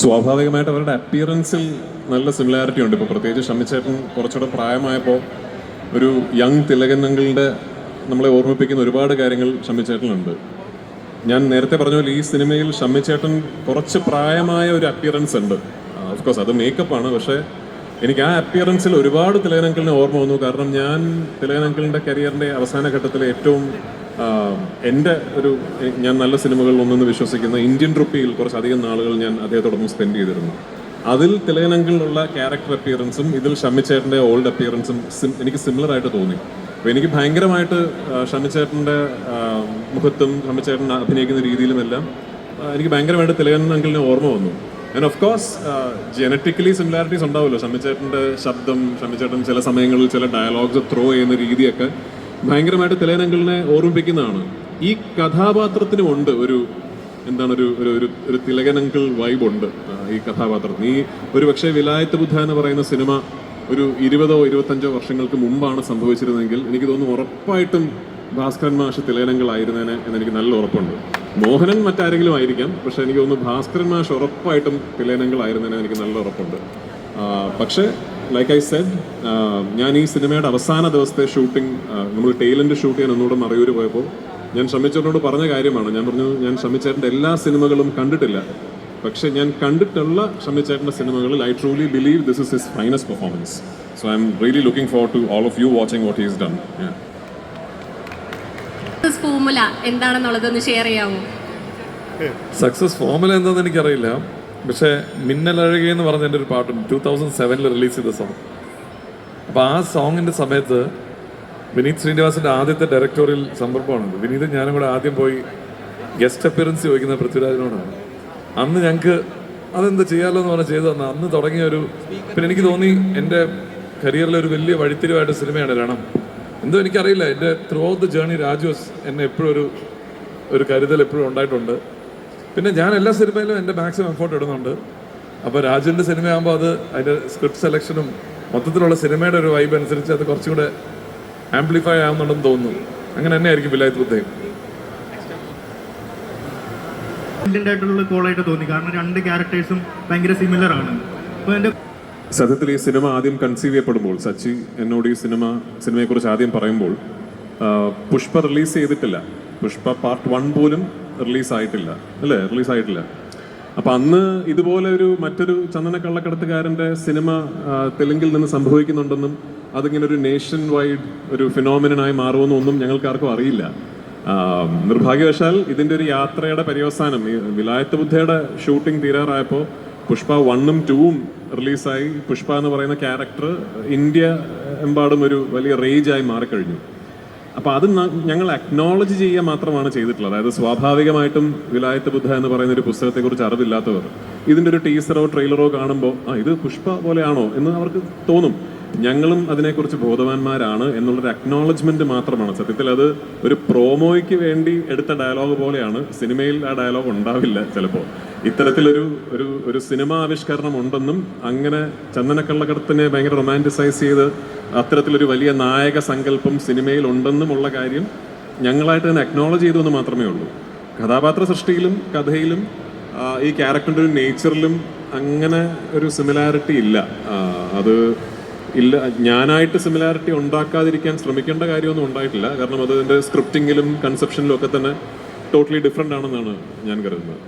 സ്വാഭാവികമായിട്ട് അവരുടെ അപ്പിയറൻസിൽ നല്ല സിമിലാരിറ്റി ഉണ്ട്. ഇപ്പോൾ പ്രത്യേകിച്ച് ഷമ്മിച്ചേട്ടൻ കുറച്ചുകൂടെ പ്രായമായപ്പോൾ ഒരു യങ് തിലകനങ്ങളുടെ നമ്മളെ ഓർമ്മിപ്പിക്കുന്ന ഒരുപാട് കാര്യങ്ങൾ ഷമ്മിച്ചേട്ടനുണ്ട് ഞാൻ നേരത്തെ പറഞ്ഞ പോലെ ഈ സിനിമയിൽ ഷമ്മിച്ചേട്ടൻ കുറച്ച് പ്രായമായ ഒരു അപ്പിയറൻസ് ഉണ്ട്. ഓഫ്കോഴ്സ് അത് മേക്കപ്പാണ് പക്ഷേ എനിക്ക് ആ അപ്പിയറൻസിൽ ഒരുപാട് തിലകനങ്കിളിനെ ഓർമ്മ വന്നു. കാരണം ഞാൻ തിലകനങ്കിളിന്റെ കരിയറിന്റെ അവസാന ഘട്ടത്തിലെ ഏറ്റവും എന്റെ ഒരു ഞാൻ നല്ല സിനിമകളിൽ ഒന്നെന്ന് വിശ്വസിക്കുന്ന ഇന്ത്യൻ റുപ്പിയിൽ കുറച്ചധികം നാളുകൾ ഞാൻ അദ്ദേഹത്തോടൊപ്പം സ്പെൻഡ് ചെയ്തിരുന്നു. അതിൽ തിലകനങ്കിളിലുള്ള ക്യാരക്ടർ അപ്പിയറൻസും ഇതിൽ ഷമ്മിച്ചേട്ടന്റെ ഓൾഡ് അപ്പിയറൻസും എനിക്ക് സിമിലർ ആയിട്ട് തോന്നി. അപ്പോൾ എനിക്ക് ഭയങ്കരമായിട്ട് ഷമ്മിച്ചേട്ടന്റെ മുഖത്തും ഷമ്മിച്ചേട്ടൻ അഭിനയിക്കുന്ന രീതിയിലുമെല്ലാം എനിക്ക് ഭയങ്കരമായിട്ട് തിലകൻ ഓർമ്മ വന്നു. And of course genetically similarities ഉണ്ടാവുമല്ലോ. ഷമ്മിച്ചേട്ടന്റെ ശബ്ദം ഷമ്മിച്ചേട്ടൻ ചില സമയങ്ങളിൽ ചില ഡയലോഗ്സ് ത്രോ ചെയ്യുന്ന രീതിയൊക്കെ ഭയങ്കരമായിട്ട് തിലകനങ്കിളിനെ ഓർമ്മിപ്പിക്കുന്നതാണ്. ഈ കഥാപാത്രത്തിനും ഉണ്ട് ഒരു എന്താണ് ഒരു ഒരു ഒരു തിലകനങ്കിൾ വൈബ് ഉണ്ട് ഈ കഥാപാത്രത്തിന് ഈ ഒരു പക്ഷേ വിലായത്ത് ബുദ്ധ എന്ന് പറയുന്ന സിനിമ ഒരു ഇരുപതോ ഇരുപത്തഞ്ചോ വർഷങ്ങൾക്ക് മുമ്പാണ് സംഭവിച്ചിരുന്നെങ്കിൽ എനിക്ക് തോന്നുന്നു ഉറപ്പായിട്ടും ഭാസ്കരൻ മാഷ് തിലകനങ്ങളായിരുന്നേനെ എന്ന് എനിക്ക് നല്ല ഉറപ്പുണ്ട്. മോഹനൻ മറ്റാരെങ്കിലും ആയിരിക്കാം പക്ഷെ എനിക്ക് തോന്നുന്നു ഭാസ്കരൻ മാഷ് ഉറപ്പായിട്ടും തിലകനങ്ങളായിരുന്നേനെ എനിക്ക് നല്ല ഉറപ്പുണ്ട്. പക്ഷേ ലൈക്ക് ഐ സെഡ് ഞാൻ ഈ സിനിമയുടെ അവസാന ദിവസത്തെ ഷൂട്ടിംഗ് നമ്മൾ ടൈലൻഡ് ഷൂട്ട് ചെയ്യാൻ ഒന്നുകൂടെ മറയൂർ പോയപ്പോൾ ഞാൻ ശ്രമിച്ചവരോട് പറഞ്ഞ കാര്യമാണ്. ഞാൻ പറഞ്ഞു ഞാൻ ശ്രമിച്ചേട്ടന്റെ എല്ലാ സിനിമകളും കണ്ടിട്ടില്ല. പക്ഷെ ഞാൻ കണ്ടിട്ടുള്ള ശ്രമിച്ചേട്ടന്റെ സിനിമകളിൽ I truly believe this is his finest performance so I'm really looking for to all of you watching what is done formula എന്താണെന്നുള്ളതൊന്ന് share ചെയ്യാമോ സക്സസ് ഫോമുല എന്താണെന്ന് എനിക്കറിയില്ല. പക്ഷേ മിന്നലഴകി എന്ന് പറഞ്ഞ എന്റെ ഒരു പാട്ടുണ്ട്. ടൂ തൗസൻഡ് സെവനിൽ റിലീസ് ചെയ്ത സോങ് അപ്പോൾ ആ സോങ്ങിന്റെ സമയത്ത് വിനീത് ശ്രീനിവാസിന്റെ ആദ്യത്തെ ഡയറക്ടോറിയൽ സന്ദർഭമാണത്. വിനീത് ഞാനും കൂടെ ആദ്യം പോയി ഗസ്റ്റ് അപ്പിയറൻസ് ചോദിക്കുന്ന പൃഥ്വിരാജിനോടാണ്. അന്ന് ഞങ്ങൾക്ക് അതെന്ത് ചെയ്യാമല്ലോ എന്ന് പറഞ്ഞാൽ ചെയ്തു തന്നെ അന്ന് തുടങ്ങിയ ഒരു പിന്നെ എനിക്ക് തോന്നി എന്റെ കരിയറിലെ ഒരു വലിയ വഴിത്തിരിവായിട്ട് സിനിമയാണ് രണം. എന്തോ എനിക്കറിയില്ല. എന്റെ ത്രൂ ഔട്ട് ദ ജേർണി രാജുസ് എന്നെ എപ്പോഴും ഒരു ഒരു കരുതൽ എപ്പോഴും ഉണ്ടായിട്ടുണ്ട്. പിന്നെ ഞാൻ എല്ലാ സിനിമയിലും എന്റെ മാക്സിമം എഫോർട്ട് ഇടുന്നുണ്ട്. അപ്പോൾ രാജുവിന്റെ സിനിമയാകുമ്പോൾ അത് അതിന്റെ സ്ക്രിപ്റ്റ് സെലക്ഷനും മൊത്തത്തിലുള്ള സിനിമയുടെ ഒരു വൈബ് അനുസരിച്ച് അത് കുറച്ചും കൂടെ ആംപ്ലിഫൈ ആവുന്നുണ്ടെന്ന് തോന്നുന്നു. അങ്ങനെ തന്നെ ആയിരിക്കും വിലായത്ത് ബുദ്ധയും ആയിട്ടുള്ള കോളായിട്ട് തോന്നി. കാരണം രണ്ട് ക്യാരക്ടേഴ്സും ഭയങ്കര സിമിലർ ആണ്. അപ്പോൾ എന്റെ സത്യത്തിൽ ഈ സിനിമ ആദ്യം കൺസീവ് ചെയ്യപ്പെടുമ്പോൾ സച്ചി എന്നോട് ഈ സിനിമ സിനിമയെക്കുറിച്ച് ആദ്യം പറയുമ്പോൾ പുഷ്പ റിലീസ് ചെയ്തിട്ടില്ല. പുഷ്പ പാർട്ട് വൺ പോലും റിലീസ് ആയിട്ടില്ല അല്ലേ? റിലീസായിട്ടില്ല. അപ്പൊ അന്ന് ഇതുപോലെ ഒരു മറ്റൊരു ചന്ദന കള്ളക്കടത്തുകാരന്റെ സിനിമ തെലുങ്കിൽ നിന്ന് സംഭവിക്കുന്നുണ്ടെന്നും അതിങ്ങനെ ഒരു നേഷൻ വൈഡ് ഒരു ഫിനോമിനായി മാറുമെന്നും ഒന്നും ഞങ്ങൾക്ക് ആർക്കും അറിയില്ല. നിർഭാഗ്യവശാൽ ഇതിന്റെ ഒരു യാത്രയുടെ പര്യവസാനം ഈ വിലായത്ത് ബുദ്ധയുടെ ഷൂട്ടിംഗ് തീരാറായപ്പോൾ പുഷ്പ വണ്ണും ടൂവും റിലീസായി. പുഷ്പ എന്ന് പറയുന്ന ക്യാരക്ടർ ഇന്ത്യ എമ്പാടും ഒരു വലിയ റേജായി മാറിക്കഴിഞ്ഞു. അപ്പൊ അത് ഞങ്ങൾ അക്നോളജ് ചെയ്യുക മാത്രമാണ് ചെയ്തിട്ടുള്ളത്. അതായത് സ്വാഭാവികമായിട്ടും വിലായത്ത് ബുദ്ധ എന്ന് പറയുന്ന ഒരു പുസ്തകത്തെക്കുറിച്ച് അറിവില്ലാത്തവർ ഇതിന്റെ ഒരു ടീസറോ ട്രെയിലറോ കാണുമ്പോൾ ആ ഇത് പുഷ്പ പോലെയാണോ? എന്ന് അവർക്ക് തോന്നും. ഞങ്ങളും അതിനെക്കുറിച്ച് ബോധവാന്മാരാണ് എന്നുള്ളൊരു അക്നോളജ്മെന്റ് മാത്രമാണ്. സത്യത്തിൽ അത് ഒരു പ്രോമോയ്ക്ക് വേണ്ടി എടുത്ത ഡയലോഗ് പോലെയാണ്. സിനിമയിൽ ആ ഡയലോഗ് ഉണ്ടാവില്ല ചിലപ്പോൾ. ഇത്തരത്തിലൊരു ഒരു ഒരു സിനിമ ആവിഷ്കരണം ഉണ്ടെന്നും അങ്ങനെ ചന്ദനക്കള്ളക്കടത്തിനെ ഭയങ്കര റൊമാന്റിസൈസ് ചെയ്ത് അത്തരത്തിലൊരു വലിയ നായക സങ്കല്പം സിനിമയിൽ ഉണ്ടെന്നുമുള്ള കാര്യം ഞങ്ങളായിട്ട് തന്നെ അക്നോളജ് ചെയ്തു എന്ന് മാത്രമേ ഉള്ളൂ. കഥാപാത്ര സൃഷ്ടിയിലും കഥയിലും ഈ ക്യാരക്ടറിന്റെ ഒരു നേച്ചറിലും അങ്ങനെ ഒരു സിമിലാരിറ്റി ഇല്ല. അത് ഇല്ല ഞാനായിട്ട് സിമിലാരിറ്റി ഉണ്ടാക്കാതിരിക്കാൻ ശ്രമിക്കേണ്ട കാര്യമൊന്നും ഉണ്ടായിട്ടില്ല. കാരണം അത് എന്റെ സ്ക്രിപ്റ്റിങ്ങിലും കൺസെപ്ഷനിലും ഒക്കെ തന്നെ ടോട്ടലി ഡിഫറെന്റ് ആണെന്നാണ് ഞാൻ കരുതുന്നത്.